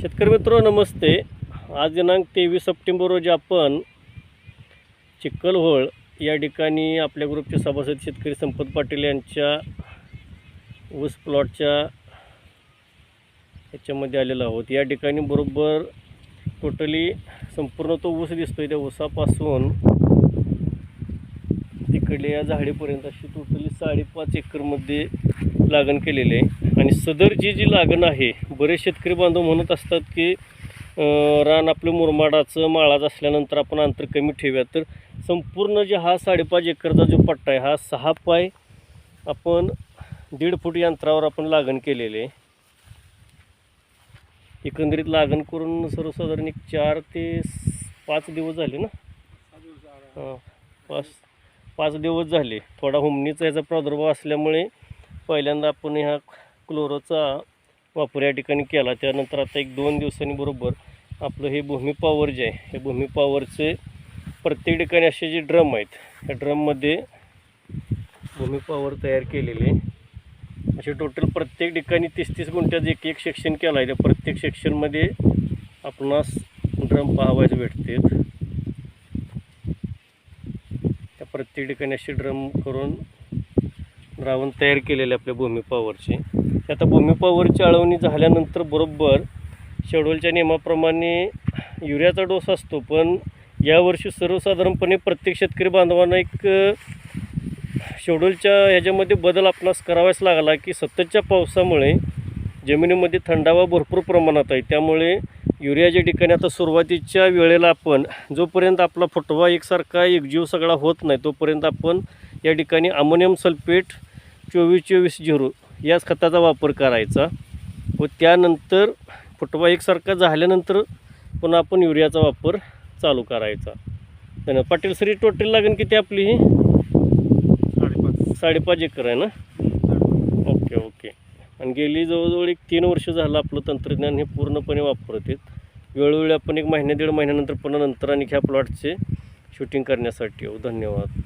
शेतकरी मित्र नमस्ते. आज दिनांक तेवीस सप्टेंबर रोजी आपण चिखलहोळ या ठिकाणी आपल्या ग्रुपचे सभासद शेतकरी संपत पाटील यांच्या ऊस प्लॉटच्या ह्याच्यामध्ये आलेलो आहोत. या ठिकाणी बरोबर टोटली संपूर्ण तो ऊस दिसतोय. त्या ऊसापासून तिकडल्या या झाडीपर्यंत अशी टोटली साडेपाच एकरमध्ये लागण केलेली आहे. आणि सदरची जी लागण आहे बरेच शेतकरी बांधव म्हणत असतात की रान आपलं मुरमाडाचं माळाचं असल्यानंतर आपण अंतर कमी ठेवूया. तर संपूर्ण जे हा साडेपाच एकरचा जो पट्टा आहे हा सहा पाय आपण दीड फूट या अंतरावर आपण लागण केलेले. आहे एकंदरीत लागण करून सर्वसाधारण एक चार ते पाच दिवस झाले ना? हां पाच पाच दिवस झाले. थोडा हुमणीचा याचा प्रादुर्भाव असल्यामुळे पहिल्यांदा आपण ह्या क्लोरोचा वापर या ठिकाणी केला. त्यानंतर आता एक दोन दिवसांनी बरोबर आपलं हे भूमी पॉवर जे आहे हे भूमी पॉवरचे प्रत्येक ठिकाणी असे जे ड्रम आहेत त्या ड्रममध्ये भूमी पॉवर तयार केलेले असे टोटल प्रत्येक ठिकाणी तीस तीस गुंठ्यात एक एक सेक्शन केलं आहे. त्या प्रत्येक सेक्शनमध्ये आपणास ड्रम पाहावायचे भेटते त्या प्रत्येक ठिकाणी असे ड्रम करून द्रावण तयार केलेले आपल्या भूमी पॉवरचे ते आता भूमिपावरची अळवणी झाल्यानंतर बरोबर शेड्यूलच्या नियमाप्रमाणे युरियाचा डोस असतो पण यावर्षी सर्वसाधारणपणे प्रत्येक शेतकरी बांधवांना एक शेड्यूलच्या ह्याच्यामध्ये बदल आपणास करावाच लागला की सततच्या पावसामुळे जमिनीमध्ये थंडावा भरपूर प्रमाणात आहे. त्यामुळे युरियाच्या ठिकाणी आता सुरुवातीच्या वेळेला आपण जोपर्यंत आपला फुटवा एकसारखा एकजीव सगळा होत नाही तोपर्यंत आपण या ठिकाणी अमोनियम सल्फेट चोवीस चोवीस झिरो याच खताचा वापर करायचा व त्यानंतर फुटवा एकसारखा झाल्यानंतर पुन्हा आपण युरियाचा वापर चालू करायचा. धन्यवाद पाटील सरी टोटल लागेल किती आपली ही? साडेपाच. साडेपाच एकर आहे ना? Okay okay. आणि गेली जवळजवळ एक तीन वर्ष झालं आपलं तंत्रज्ञान हे पूर्णपणे वापरत आहेत. वेळोवेळी आपण एक महिन्या दीड महिन्यानंतर पुन्हा नंतर आणि ह्या प्लॉटचे शूटिंग करण्यासाठी येऊ. धन्यवाद.